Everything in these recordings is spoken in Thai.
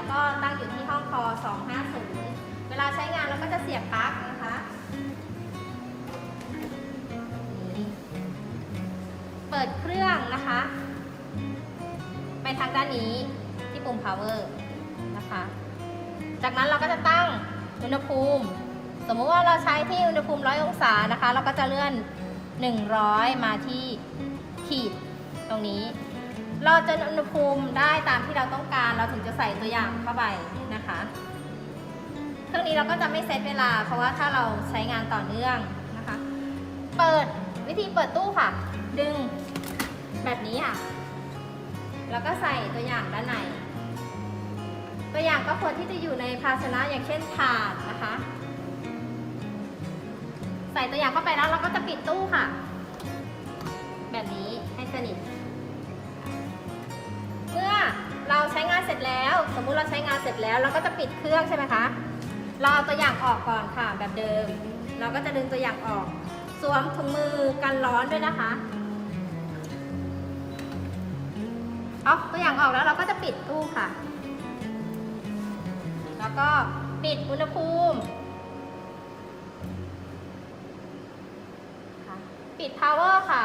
แล้วก็ตั้งอยู่ที่ห้องคอ 250 เวลาใช้งานเราก็จะเสียบปลั๊กนะคะเปิดเครื่องนะคะ ไปทางด้านนี้ที่ปุ่ม power นะคะ จากนั้นเราก็จะตั้งอุณหภูมิ สมมุติว่าเราใช้ที่อุณหภูมิ 100 องศานะคะ เราก็จะเลื่อน 100 มาที่ขีดตรงนี้ เราจะอุณหภูมิได้ตามที่เราต้องการ เราถึงจะใส่ตัวอย่างเข้าไปนะคะ เครื่องนี้เราก็จะไม่เซตเวลา เพราะว่าถ้าเราใช้งานต่อเนื่องนะคะ เปิดวิธีเปิดตู้ค่ะ ดึงแบบนี้ค่ะ แล้วก็ใส่ตัวอย่างด้านใน ตัวอย่างก็ควรที่จะอยู่ในภาชนะอย่างเช่นถาดนะคะ ใส่ตัวอย่างเข้าไปแล้วเราก็จะปิดตู้ค่ะ มมุติเราใช้งานเสร็จแล้ว เราก็จะปิดเครื่องใช่ไหมคะ เราเอาตัวอย่างออกก่อนค่ะแบบเดิม เราก็จะดึงตัวอย่างออก สวมถุงมือกันร้อนด้วยนะคะเอาตัวอย่างออกแล้วเราก็จะปิดตู้ค่ะ แล้วก็ปิดอุณหภูมิ ปิด power ค่ะ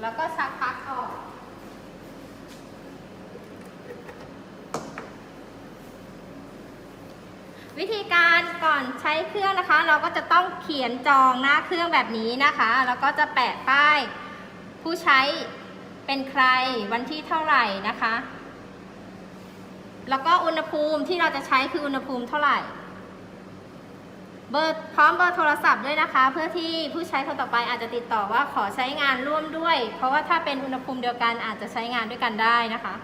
แล้วก็ชักปลั๊กออก วิธีการก่อนใช้เครื่องนะคะ เราก็จะต้องเขียนจองหน้าเครื่องแบบนี้นะคะ แล้วก็จะแปะป้าย ผู้ใช้เป็นใครวันที่เท่าไหร่นะคะ แล้วก็อุณหภูมิที่เราจะใช้คืออุณหภูมิเท่าไหร่เบอร์พร้อมเบอร์โทรศัพท์ด้วยนะคะ เพื่อที่ผู้ใช้คนต่อไปอาจจะติดต่อว่าขอใช้งานร่วมด้วย เพราะว่าถ้าเป็นอุณหภูมิเดียวกันอาจจะใช้งานด้วยกันได้นะคะ